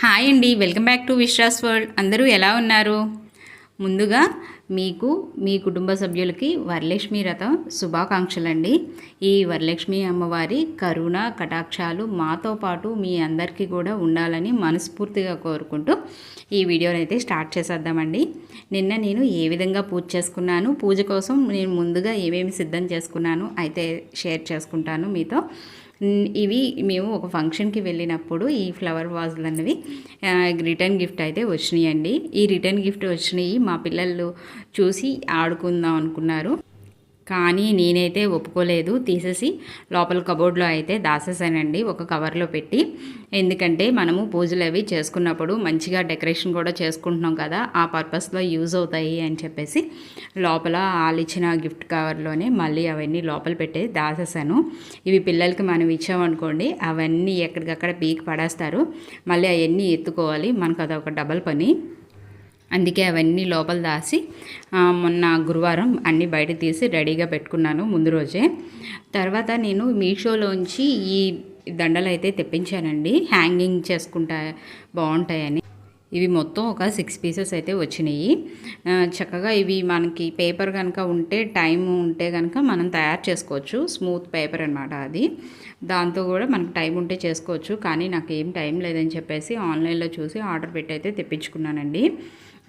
Hi అండి welcome back to Vishwas world. అందరూ ఎలా ఉన్నారు? ముందుగా మీకు మీ కుటుంబ సభ్యులకి వరలక్ష్మి రథం శుభాకాంక్షలు అండి ఈ వరలక్ష్మి అమ్మవారి కరుణ కటాక్షాలు మాతో పాటు మీ అందరికీ కూడా ఉండాలని మనస్ఫూర్తిగా కోరుకుంటూ ఈ వీడియోని అయితే స్టార్ట్ చేసేద్దామండి. నిన్న నేను ఏ విధంగా పూజ చేసుకున్నాను పూజ కోసం నేను ముందుగా ఏమేమి సిద్ధం చేసుకున్నాను అయితే షేర్ చేసుకుంటాను మీతో. ఇవి మేము ఒక ఫంక్షన్కి వెళ్ళినప్పుడు ఈ ఫ్లవర్ వాజులు అన్నవి రిటర్న్ గిఫ్ట్ అయితే వచ్చినాయండి. ఈ రిటర్న్ గిఫ్ట్ వచ్చినాయి మా పిల్లలు చూసి ఆడుకుందాం అనుకున్నారు. కానీ నేనైతే ఒప్పుకోలేదు. తీసేసి లోపల కబోర్డ్లో అయితే దాసేసానండి ఒక కవర్లో పెట్టి. ఎందుకంటే మనము పూజలు అవి చేసుకున్నప్పుడు మంచిగా డెకరేషన్ కూడా చేసుకుంటున్నాం కదా ఆ పర్పస్లో యూజ్ అవుతాయి అని చెప్పేసి లోపల వాళ్ళు ఇచ్చిన గిఫ్ట్ కవర్లోనే మళ్ళీ అవన్నీ లోపల పెట్టి దాసేసాను. ఇవి పిల్లలకి మనం ఇచ్చామనుకోండి అవన్నీ ఎక్కడికక్కడ పీకి పడేస్తారు. మళ్ళీ అవన్నీ ఎత్తుకోవాలి మనకు అదొక డబల్ పని. అందుకే అవన్నీ లోపల దాసి మొన్న గురువారం అన్నీ బయట తీసి రెడీగా పెట్టుకున్నాను ముందు రోజే. తర్వాత నేను మీషోలోంచి ఈ దండలు అయితే తెప్పించానండి. హ్యాంగింగ్ చేసుకుంటా బాగుంటాయని. ఇవి మొత్తం ఒక సిక్స్ పీసెస్ అయితే వచ్చినాయి. చక్కగా ఇవి మనకి పేపర్ కనుక ఉంటే టైం ఉంటే కనుక మనం తయారు చేసుకోవచ్చు. స్మూత్ పేపర్ అనమాట అది. దాంతో కూడా మనకు టైం ఉంటే చేసుకోవచ్చు. కానీ నాకు ఏం టైం లేదని చెప్పేసి ఆన్లైన్లో చూసి ఆర్డర్ పెట్టి అయితే తెప్పించుకున్నానండి.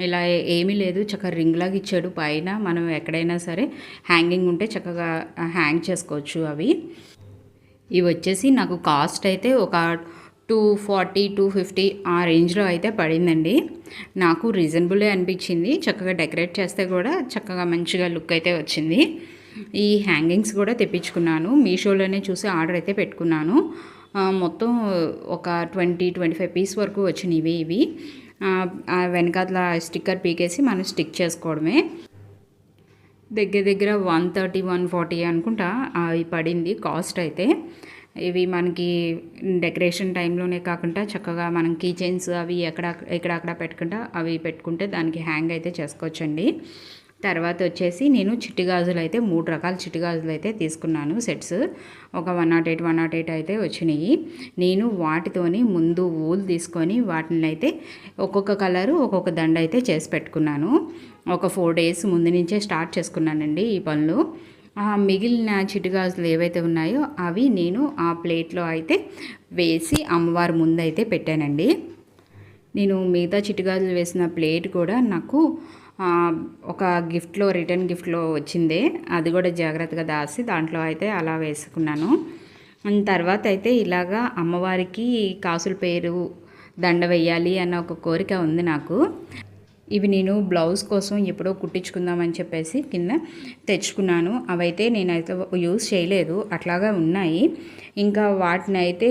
ఇలా ఏమీ లేదు. చక్కగా రింగ్ లాగా ఇచ్చాడు. పైన మనం ఎక్కడైనా సరే హ్యాంగింగ్ ఉంటే చక్కగా హ్యాంగ్ చేసుకోవచ్చు అవి. ఇవి వచ్చేసి నాకు కాస్ట్ అయితే ఒక టూ ఫార్టీ టూ ఫిఫ్టీ ఆ రేంజ్లో అయితే పడిందండి. నాకు రీజనబులే అనిపించింది. చక్కగా డెకరేట్ చేస్తే కూడా చక్కగా మంచిగా లుక్ అయితే వచ్చింది. ఈ హ్యాంగింగ్స్ కూడా తెప్పించుకున్నాను. మీషోలోనే చూసి ఆర్డర్ అయితే పెట్టుకున్నాను. మొత్తం ఒక ట్వంటీ ట్వంటీ ఫైవ్ పీస్ వరకు వచ్చినవి ఇవి. వెనకాతల స్టిక్కర్ పీకేసి మనం స్టిక్ చేసుకోవడమే. దగ్గర దగ్గర వన్ థర్టీ వన్ ఫార్టీ అనుకుంటా అవి పడింది కాస్ట్ అయితే. ఇవి మనకి డెకరేషన్ టైంలోనే కాకుండా చక్కగా మనం కీ చైన్స్ అవి ఎక్కడ ఎక్కడక్కడ పెట్టుకుంటా అవి పెట్టుకుంటే దానికి హ్యాంగ్ అయితే చేసుకోవచ్చండి. తర్వాత వచ్చేసి నేను చిట్టి గాజులు అయితే మూడు రకాల చిట్టి గాజులు అయితే తీసుకున్నాను సెట్స్. ఒక one nought eight one nought eight అయితే వచ్చినాయి. నేను వాటితోని ముందు ఊలు తీసుకొని వాటిని అయితే ఒక్కొక్క కలరు ఒక్కొక్క దండ అయితే చేసి పెట్టుకున్నాను. ఒక ఫోర్ డేస్ ముందు నుంచే స్టార్ట్ చేసుకున్నానండి ఈ పనులు. మిగిలిన చిట్టుగాజులు ఏవైతే ఉన్నాయో అవి నేను ఆ ప్లేట్లో అయితే వేసి అమ్మవారి ముందు అయితే పెట్టానండి. నేను మిగతా చిట్టుగాజులు వేసిన ప్లేట్ కూడా నాకు ఒక గిఫ్ట్లో రిటర్న్ గిఫ్ట్లో వచ్చిందే. అది కూడా జాగ్రత్తగా దాసి దాంట్లో అయితే అలా వేసుకున్నాను. తర్వాత అయితే ఇలాగా అమ్మవారికి కాసుల పేరు దండ వేయాలి అన్న ఒక కోరిక ఉంది నాకు. ఇవి నేను బ్లౌజ్ కోసం ఎప్పుడో కుట్టించుకుందామని చెప్పేసి కింద తెచ్చుకున్నాను. అవైతే నేనైతే యూజ్ చేయలేదు. అట్లాగా ఉన్నాయి. ఇంకా వాటిని అయితే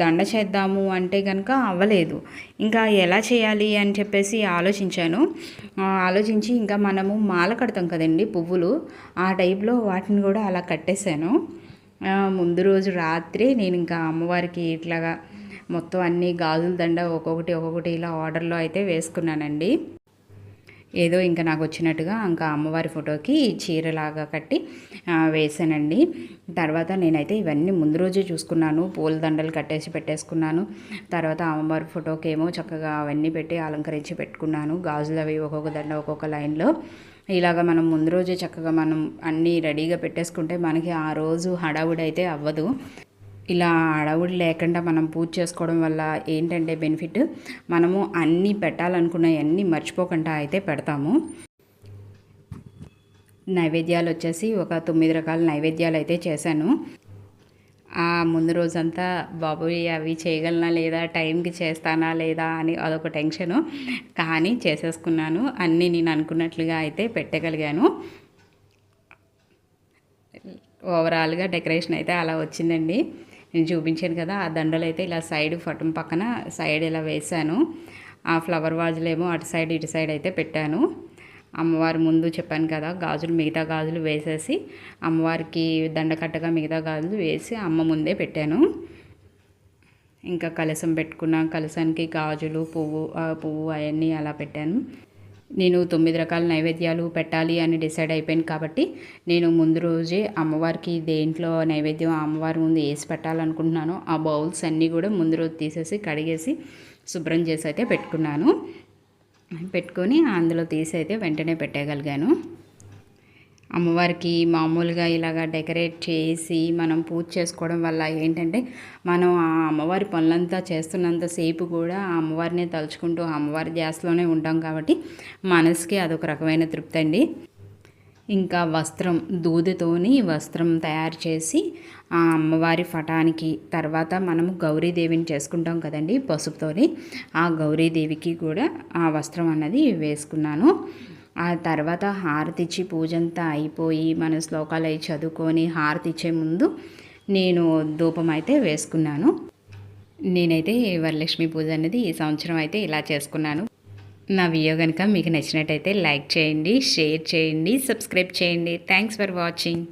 దండ చేద్దాము అంటే కనుక అవ్వలేదు. ఇంకా ఎలా చేయాలి అని చెప్పేసి ఆలోచించాను. ఆలోచించి ఇంకా మనము మాల కడతాం కదండి పువ్వులు. ఆ టైప్లో వాటిని కూడా అలా కట్టేశాను. ముందు రోజు రాత్రి నేను ఇంకా అమ్మవారికి ఇట్లాగా మొత్తం అన్ని గాజుల దండ ఒక్కొక్కటి ఒక్కొక్కటి ఇలా ఆర్డర్లో అయితే వేసుకున్నానండి. ఏదో ఇంకా నాకు వచ్చినట్టుగా ఇంకా అమ్మవారి ఫోటోకి చీరలాగా కట్టి వేసానండి. తర్వాత నేనైతే ఇవన్నీ ముందు రోజే చూసుకున్నాను. పూల దండలు కట్టేసి పెట్టేసుకున్నాను. తర్వాత అమ్మవారి ఫోటోకి ఏమో చక్కగా అవన్నీ పెట్టి అలంకరించి పెట్టుకున్నాను. గాజులు అవి ఒక్కొక్క దండ ఒక్కొక్క లైన్లో. ఇలాగ మనం ముందు రోజే చక్కగా మనం అన్నీ రెడీగా పెట్టేసుకుంటే మనకి ఆ రోజు హడావుడి అయితే అవ్వదు. ఇలా అడవుడు లేకుండా మనం పూజ చేసుకోవడం వల్ల ఏంటంటే బెనిఫిట్? మనము అన్నీ పెట్టాలనుకున్నవన్నీ మర్చిపోకుండా అయితే పెడతాము. నైవేద్యాలు వచ్చేసి ఒక తొమ్మిది రకాల నైవేద్యాలు అయితే చేశాను. ఆ ముందు రోజంతా బాబోయ్ అవి చేయగలనా లేదా? టైంకి చేస్తానా లేదా అని అదొక టెన్షను. కానీ చేసేసుకున్నాను. అన్నీ నేను అనుకున్నట్లుగా అయితే పెట్టగలిగాను. ఓవరాల్గా డెకరేషన్ అయితే అలా వచ్చిందండి. నేను చూపించాను కదా ఆ దండలు అయితే ఇలా సైడ్ ఫటం పక్కన సైడ్ ఇలా వేశాను. ఆ ఫ్లవర్ వాజులేమో అటు సైడ్ ఇటు సైడ్ అయితే పెట్టాను. అమ్మవారి ముందు చెప్పాను కదా గాజులు మిగతా గాజులు వేసేసి అమ్మవారికి దండకట్టగా మిగతా గాజులు వేసి అమ్మ ముందే పెట్టాను. ఇంకా కలసం పెట్టుకున్న కలసానికి గాజులు పువ్వు ఆ పువ్వు అవన్నీ అలా పెట్టాను. నేను తొమ్మిది రకాల నైవేద్యాలు పెట్టాలి అని డిసైడ్ అయిపోయాను కాబట్టి నేను ముందు రోజే అమ్మవారికి దేంట్లో నైవేద్యం అమ్మవారి ముందు వేసి పెట్టాలనుకుంటున్నానో. ఆ బౌల్స్ అన్నీ కూడా ముందు రోజు తీసేసి కడిగేసి శుభ్రం చేసి అయితే పెట్టుకున్నాను. పెట్టుకొని అందులో తీసి అయితే వెంటనే పెట్టగలిగాను. అమ్మవారికి మామూలుగా ఇలాగ డెకరేట్ చేసి మనం పూజ చేసుకోవడం వల్ల ఏంటంటే మనం ఆ అమ్మవారి పనులంతా చేస్తున్నంతసేపు కూడా ఆ అమ్మవారిని తలుచుకుంటూ ఆ అమ్మవారి ధ్యాసలోనే ఉంటాం కాబట్టి మనసుకి అదొక రకమైన తృప్తి అండి. ఇంకా వస్త్రం దూదితోని వస్త్రం తయారు చేసి ఆ అమ్మవారి పటానికి తర్వాత మనము గౌరీదేవిని చేసుకుంటాం కదండి పసుపుతోని ఆ గౌరీదేవికి కూడా ఆ వస్త్రం అన్నది వేసుకున్నాను. ఆ తర్వాత హారతి ఇచ్చి పూజ అంతా అయిపోయి మన శ్లోకాలు అవి చదువుకొని హారతి ఇచ్చే ముందు నేను ధూపం అయితే వేసుకున్నాను. నేనైతే వరలక్ష్మి పూజ అనేది ఈ సంవత్సరం అయితే ఇలా చేసుకున్నాను. నా వీడియో కనుక మీకు నచ్చినట్టయితే లైక్ చేయండి షేర్ చేయండి సబ్స్క్రైబ్ చేయండి. Thanks for watching